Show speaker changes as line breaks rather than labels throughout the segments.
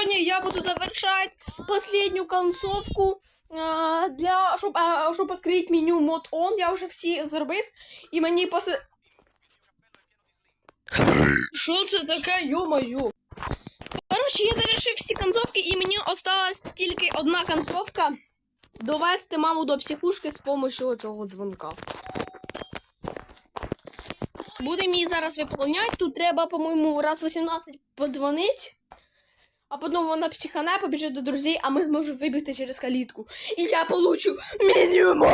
сьогодні я буду завершати останню концовку. а, Для, щоб, а, щоб відкрити меню мод on, я вже всі зробив, і мені пос... Що це таке, йо-моє? Коротше, я завершив всі концовки, і мені осталась тільки одна концовка довести маму до психушки з допомогою цього дзвонка. Будемо її зараз виповняти. Тут треба, по-моєму, раз 18 подзвонити. А потім вона психане, побіжить до друзей, а ми зможемо вибігти через калітку. І я получу мінімум.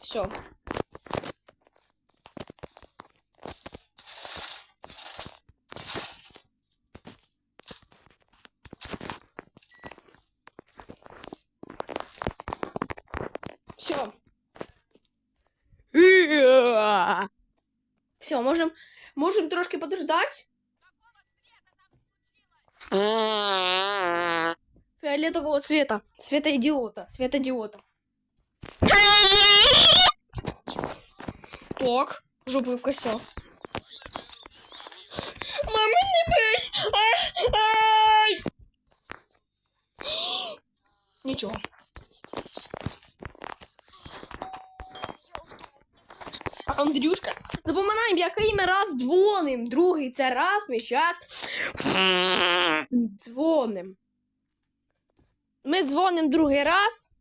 Все. Все. Все, можем, можем трошки подождать. Фиолетового цвета. Цвета идиота. Цвета идиота. Так, жопу косяк. Мама, не бей! Ай! Ай! Нічого. Андрюшка, запоминаємо, який ми раз дзвоним. Другий це раз ми щас дзвоним. Ми дзвоним другий раз.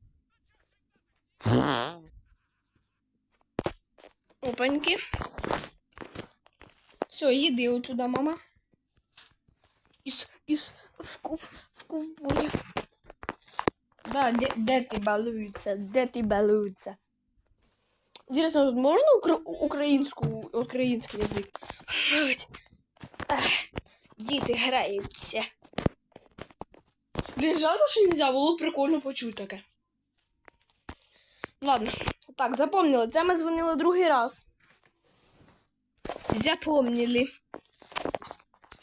Опаньки. Все, їди отуда, мама. Іс, іс, в, ков, в ковбої. Да, де, де ти балується? Де ти балується? Интересно, тут можно укра- українську, український язик? Ось. Ах, Діти граються. Блін, жалко, що нельзя, було б прикольно почути таке. Ладно, так, запомнили. Це ми дзвонили другий раз. Запомнили.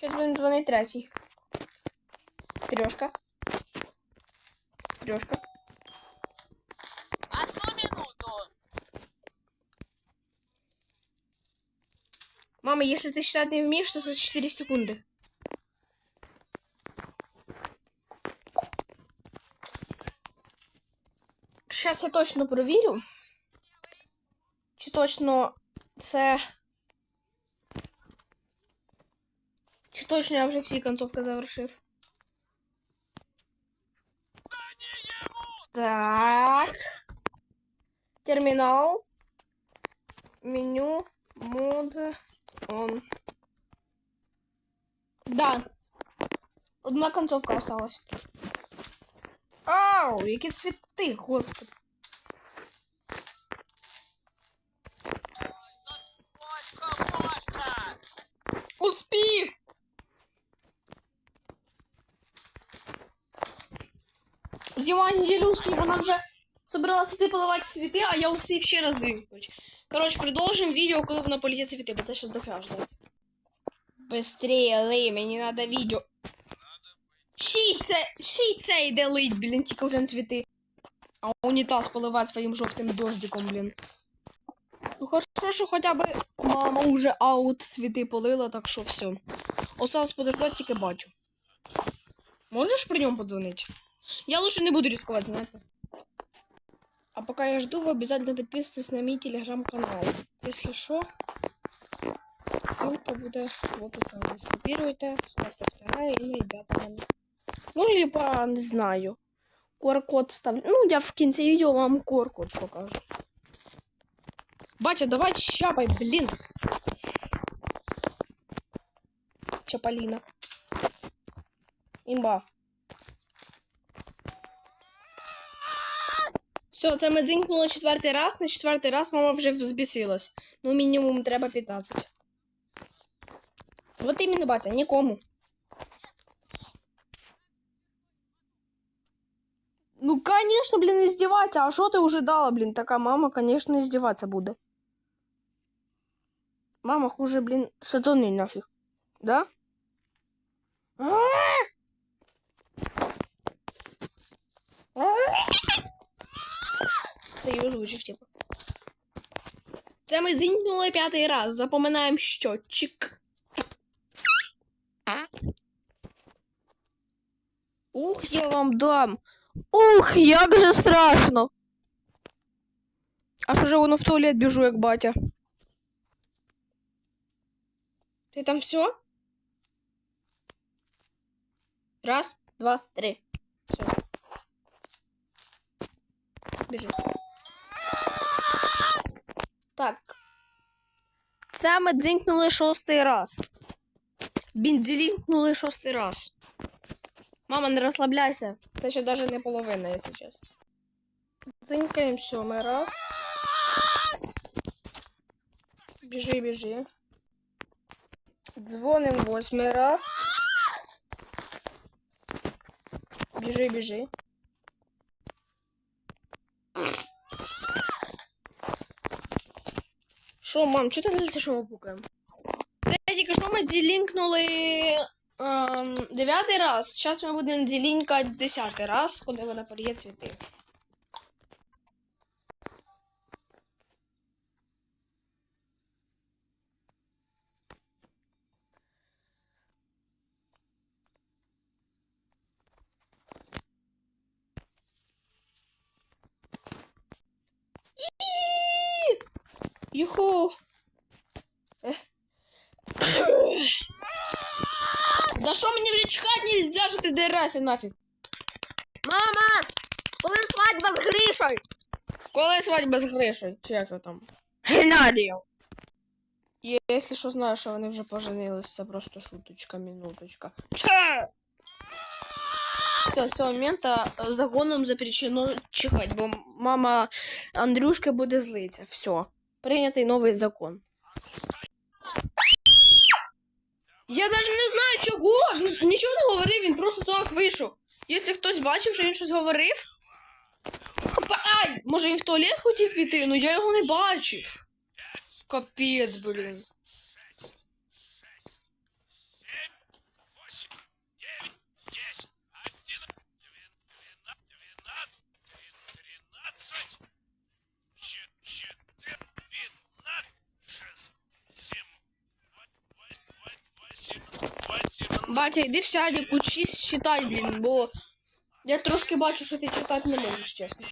Зараз будемо дзвонити третій. Трьошка. Трьошка.
Одну минуту.
Мама, если ты считать не умеешь, то за 4 секунды. Сейчас я точно провірю. Чи точно це. Чи точно я вже всі концовки завершив? Так. Термінал. Меню. Мод. Он. Да. Одна концовка осталась. Ау, які Цвіти, господи. Успів! Євангелія успів, вона вже собиралася ти поливати цвіти, а я успів ще раз вимкнути. Коротше, продовжимо відео, коли вона поліє цвіти, бо це ще. Быстрее лий, мені треба відео. Ще це, ще це йде лить, блін, тільки вже не цвіти. А унітаз поливає своїм жовтим дождиком, блін. Ну хорошо, що хоча б мама уже аут цвіти полила, так що все. Осталось подождать тільки батю. Можеш при ньому подзвонити? Я лучше не буду ризикувати, знаєте. А поки я жду, ви обязательно підписуйтесь на мій телеграм-канал. Якщо що, ссылка буде в описі. Скопіруйте, ставте вторая і ребята мене. Ну, либо, не знаю. QR-код вставлю. Ну, я в кінці відео вам QR-код покажу. Батя, давай щапай, блин. Чаполина. Імба. Все, це ми дзинькнули четвертий раз. На четвертий раз мама вже взбісилась. Ну, мінімум треба 15. Вот іменно, батя, нікому. Ну, конечно, блин, издеваться. А что ты уже дала, блин? Такая мама, конечно, издеваться буде. Мама хуже, блин, сатаны нафиг. Да? Це її озвучив, типу. Це ми дзінькнули п'ятий раз. Запоминаємо щотчик. Ух, я вам дам. Ух, як же страшно. Аж уже воно в туалет біжу, як батя. Ти там все? Раз, два, три. Все. Біжи. Так. Це ми дзінькнули шостий раз. Бінзелінкнули шостий раз. Мама, не розслабляйся. Це ще навіть не половина, якщо чесно. Дзинькаємо сьомий раз. Біжи, біжи. Дзвоним восьмий раз. Біжи, біжи. Що, мам, чого ти злиться, що ми пукаємо? Це тільки що ми ділінкнули ем, дев'ятий раз. Зараз ми будемо ділінкати десятий раз, коли вона порє цвіти. Юху! Да що мені вже чекати нельзя, що ти дерася нафіг? Мама! Коли свадьба з Гришою? Коли свадьба з Гришою? Чи як його там? Геннадієм. Якщо що знаю, що вони вже поженились, це просто шуточка, минуточка. Все, з цього моменту законом запрещено чихать, бо мама Андрюшки буде злитися. Все. Прийнятий новий закон. Я навіть не знаю чого. Він нічого не говорив, він просто так вийшов. Якщо хтось бачив, що він щось говорив. Ай! Може він в туалет хотів піти, але я його не бачив. Капець, блін. Батя, йди в сядик, учись читати, блін, бо я трошки бачу, що ти читати не можеш, чесно.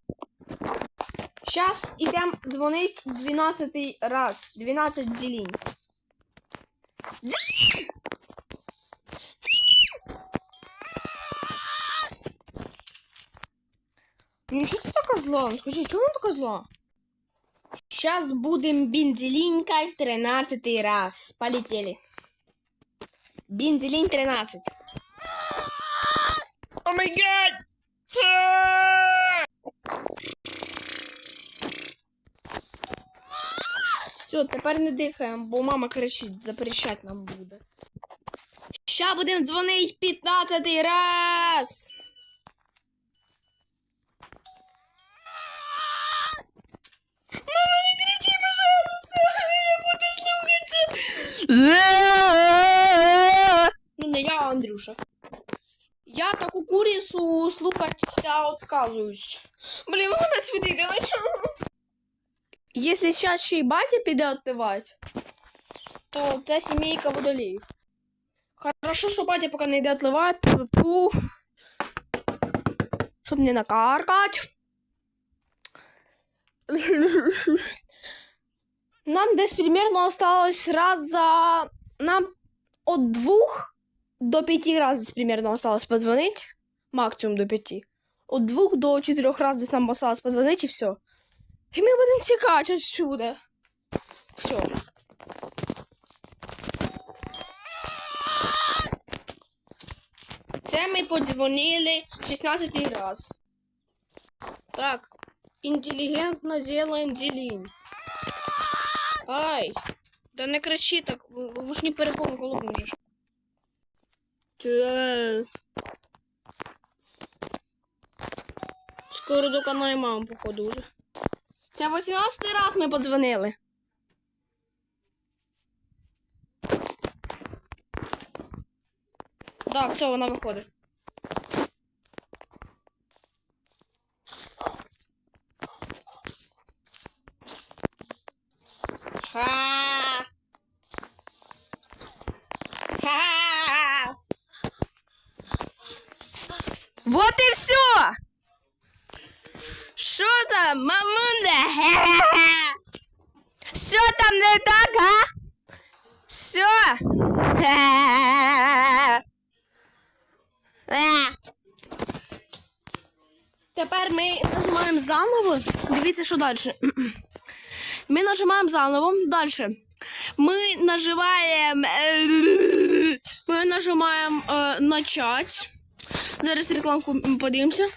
Щас ідем дзвонить 12 раз. 12 ділінь. Ну що ти така зла? Ну скажи, чому така зла? Сейчас будем бензелинкать 13 раз. Полетели. Бензелин 13. О май гад! Все, тепер не дихаємо, бо мама кричить, запрещать нам буде. Ща будемо дзвонить 15 раз. Мама, не кричи, пожалуйста, я буду слухатися. Ну, не я, а Андрюша. Я таку курицу слухатися отказуюсь. Блін, вона без світика. Якщо зараз ще й батя піде відтивати, то це сімейка водолеїв. Хорошо, що батя поки не йде відливати, щоб не накаркать. Нам десь примерно осталось раз за... Нам от двух до пяти раз примерно осталось позвонить. Максимум до пяти. От двух до четырех раз нам осталось позвонить и все. И мы будем текать отсюда. Все. Це ми подзвонили 16 раз. Так. Интеллигентно делаем делим. Ай. Да не кричи так, ви ж не перепон голодний же. Ж. Скоро до доконає мам, походу, уже. Це 18 раз ми подзвонили. Да, все, вона виходить. Ха! Ха! Вот і все. Мамунда? Що там не так, а? Що? Тепер ми нажимаємо заново. Дивіться, що далі. Ми нажимаємо заново. Далі. Ми нажимаємо. е, Ми нажимаємо е, начать. Зараз рекламку подивимося.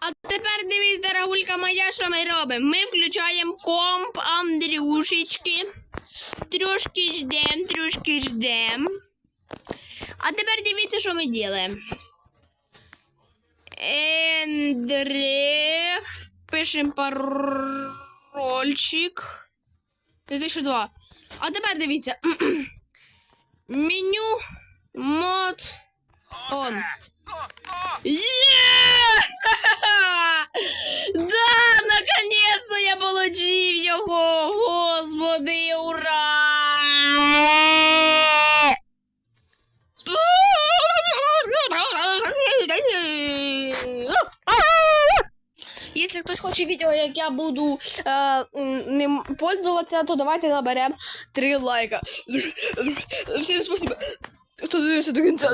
А тепер дивіться, Рагулька моя, що ми робимо. Ми включаємо комп Андрюшечки. Трошки ждем, трошки ждем. А тепер дивіться, що ми робимо. Ендреф. Пишемо парольчик. 2002. А тепер дивіться. Меню. Мод. Он. Є! Да, наконец-то я получив його! Господи, ура! Якщо хтось хоче відео, як я буду е, ним пользуватися, то давайте наберемо 3 лайка. Всім спасибо, хто дивився до кінця.